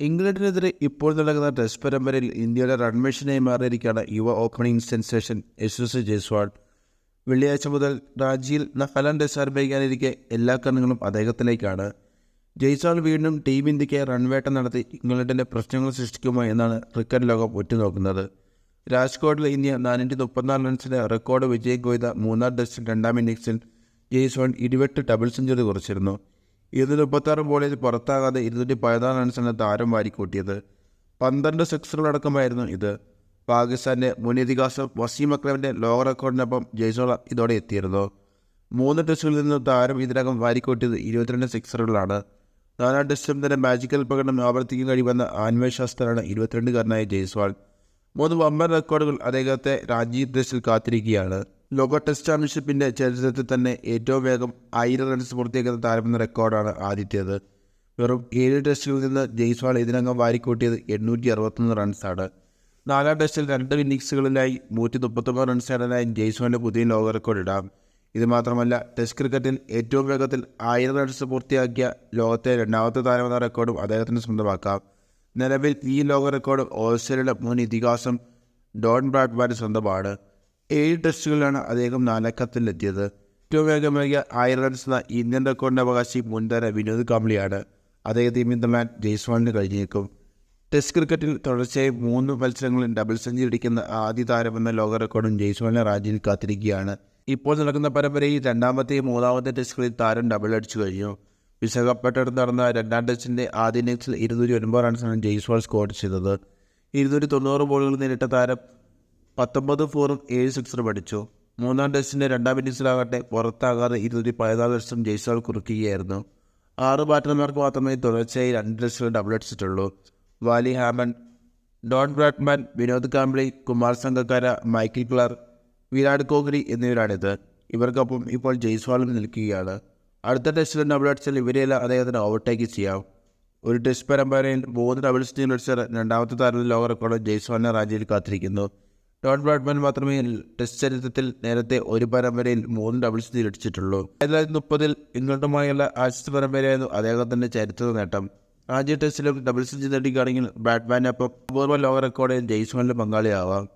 ഇംഗ്ലണ്ടിനെതിരെ ഇപ്പോൾ നടക്കുന്ന ടെസ്റ്റ് പരമ്പരയിൽ ഇന്ത്യയുടെ റൺമേഷനായി മാറിയിരിക്കുകയാണ് യുവ ഓപ്പണിംഗ് സെൻസേഷൻ യശസ്വി ജയ്സ്വാൾ. വെള്ളിയാഴ്ച മുതൽ റാഞ്ചിയിൽ നാലാം ടെസ്റ്റ് ആരംഭിക്കാനിരിക്കെ എല്ലാ കണ്ണുകളും അദ്ദേഹത്തിലേക്കാണ്. ജയ്സ്വാൾ വീണ്ടും ടീം ഇന്ത്യയ്ക്ക് റൺവേട്ട നടത്തി ഇംഗ്ലണ്ടിന്റെ പ്രശ്നങ്ങൾ സൃഷ്ടിക്കുമോ എന്നാണ് ക്രിക്കറ്റ് ലോകം ഉറ്റുനോക്കുന്നത്. രാജ്കോട്ടിൽ ഇന്ത്യ നാനൂറ്റി മുപ്പത്തിനാല് റൺസിന് റെക്കോർഡ് വിജയം കൊയ്ത മൂന്നാം ടെസ്റ്റിൽ രണ്ടാം ഇന്നിംഗ്സിൽ ജയ്സ്വാൾ ഇരുപെട്ട് ഡബിൾ സെഞ്ചുറി കുറിച്ചിരുന്നു. ഇരുന്നൂറ്റി മുപ്പത്താറ് ബോളിൽ പുറത്താകാതെ ഇരുന്നൂറ്റി പതിനാല് റൺസാണ് താരം വാരിക്കൂട്ടിയത്. പന്ത്രണ്ട് സിക്സറുകളടക്കമായിരുന്നു ഇത്. പാകിസ്ഥാന്റെ മുൻ ഇതിഹാസം വസീം അക്രമിന്റെ ലോക റെക്കോർഡിനൊപ്പം ജയ്സോള ഇതോടെ എത്തിയിരുന്നു. മൂന്ന് ടെസ്റ്റുകളിൽ നിന്ന് താരം ഇതിനകം വാരിക്കൂട്ടിയത് ഇരുപത്തിരണ്ട് സിക്സറുകളാണ് നാലാം ടെസ്റ്റിലും തന്നെ മാജിക്കൽ പ്രകടനം ആവർത്തിക്കാൻ കഴിയുമെന്ന ആത്മവിശ്വാസത്തിലാണ് ഇരുപത്തിരണ്ടുകാരനായ ജയ്സ്വാൾ. മൂന്ന് വമ്പൻ റെക്കോർഡുകൾ അദ്ദേഹത്തെ രാജീവ് ടെസ്റ്റിൽ കാത്തിരിക്കുകയാണ്. ലോക ടെസ്റ്റ് ചാമ്പ്യൻഷിപ്പിന്റെ ചരിത്രത്തിൽ തന്നെ ഏറ്റവും വേഗം ആയിരം റൺസ് പൂർത്തിയാക്കുന്ന താരമെന്ന റെക്കോർഡാണ് ആദ്യത്തേത്. വെറും ഏഴ് ടെസ്റ്റിൽ നിന്ന് ജയ്സ്വാൾ ഇതിനകം വാരിക്കൂട്ടിയത് എണ്ണൂറ്റി അറുപത്തൊന്ന് റൺസാണ് നാലാം ടെസ്റ്റിൽ രണ്ട് ഇന്നിങ്സുകളിലായി നൂറ്റി മുപ്പത്തൊമ്പത് റൺസ് നേടാനായി ജയ്സ്വാളിന്റെ പുതിയ ലോക റെക്കോർഡ് ഇടാം. ഇത് മാത്രമല്ല ടെസ്റ്റ് ക്രിക്കറ്റിൽ ഏറ്റവും വേഗത്തിൽ ആയിരം റൺസ് പൂർത്തിയാക്കിയ ലോകത്തെ രണ്ടാമത്തെ താരമെന്ന റെക്കോർഡും അദ്ദേഹത്തിന് സ്വന്തമാക്കാം. നിലവിൽ ഈ ലോക റെക്കോർഡ് ഓസ്ട്രേലിയയുടെ മുൻ ഇതിഹാസം ഡോൺ ബ്രാഡ്മാന്റെ സ്വന്തമാണ്. ഏഴ് ടെസ്റ്റുകളിലാണ് അദ്ദേഹം നാലക്കത്തിലെത്തിയത്. ഏറ്റവും വേഗമേറിയ ആയിരം റൺസ് എന്ന ഇന്ത്യൻ റെക്കോർഡിന്റെ അവകാശി മുൻതര വിനോദ് കാംബ്ലിയാണ് അദ്ദേഹത്തെ പിന്തുണാൻ ജയ്സ്വാളിന് കഴിഞ്ഞേക്കും. ടെസ്റ്റ് ക്രിക്കറ്റിൽ തുടർച്ചയായി മൂന്ന് മത്സരങ്ങളിൽ ഡബിൾ സെഞ്ചുറി അടിക്കുന്ന ആദ്യ താരമെന്ന ലോക റെക്കോർഡും ജയ്സ്വാളിനെ റാഞ്ചിയിൽ കാത്തിരിക്കുകയാണ്. ഇപ്പോൾ നടക്കുന്ന പരമ്പരയിൽ രണ്ടാമത്തെയും മൂന്നാമത്തെ ടെസ്റ്റുകളിൽ താരം ഡബിൾ അടിച്ചു കഴിഞ്ഞു. വിശാഖപട്ടണത്ത് നടന്ന രണ്ടാം ടെസ്റ്റിന്റെ ആദ്യ ഇന്നിംഗ്സിൽ ഇരുന്നൂറ്റി ഒൻപത് റൺസാണ് ജയ്സ്വാൾ സ്കോർ ചെയ്തത്. ഇരുന്നൂറ്റി തൊണ്ണൂറ് ബോളുകൾ നേരിട്ട താരം പത്തൊമ്പത് ഫോറും ഏഴ് സിക്സറും അടിച്ചു മൂന്നാം ടെസ്റ്റിന്റെ രണ്ടാം ഇന്നിംഗ്സിലാകട്ടെ പുറത്താകാതെ ഇരുന്നൂറ്റി പതിനാല് ലക്ഷം ജയ്സാൾ കുറിക്കുകയായിരുന്നു. ആറ് ബാറ്റർമാർക്ക് മാത്രമേ തുടർച്ചയായി രണ്ട് ടെസ്റ്റുകൾ double അടിച്ചിട്ടുള്ളൂ. Wally Hammond Don Bradman Vinod Kambli Kumar Sangakkara Michael Clarke Virat Kohli എന്നിവരാണിത്. ഇവർക്കൊപ്പം ഇപ്പോൾ ജയ്സ്വാളും നിൽക്കുകയാണ്. അടുത്ത ടെസ്റ്റിൽ ഡബിൾ അടിച്ചാൽ ഇവരെയെല്ലാം അദ്ദേഹത്തിന് ഓവർടേക്ക് ചെയ്യാം. ഒരു ടെസ്റ്റ് പരമ്പരയിൽ മൂന്ന് ഡബിൾ ടീം അടിച്ച രണ്ടാമത്തെ താരത്തിൽ ലോക റെക്കോർഡ് ജയ്സ്വാളിനെ റാഞ്ചിയിൽ കാത്തിരിക്കുന്നു. ഡോൺ ബ്രാഡ്മാൻ മാത്രമേ ടെസ്റ്റ് ചരിത്രത്തിൽ നേരത്തെ ഒരു പരമ്പരയിൽ മൂന്ന് ഡബിൾസ് സ്റ്റീൽ ആയിരത്തി തൊള്ളായിരത്തി മുപ്പതിൽ ഇംഗ്ലണ്ടുമായുള്ള ആദ്യത്തെ പരമ്പരയായിരുന്നു തന്നെ ചരിത്ര നേട്ടം. ആദ്യ ടെസ്റ്റിലും ഡബിൾസ് നേടിക്കുകയാണെങ്കിൽ ബാറ്റ്മാനൊപ്പം പൂർവ ലോക റെക്കോർഡിൽ ജയ്സ്വാളിന് പങ്കാളിയാവാം.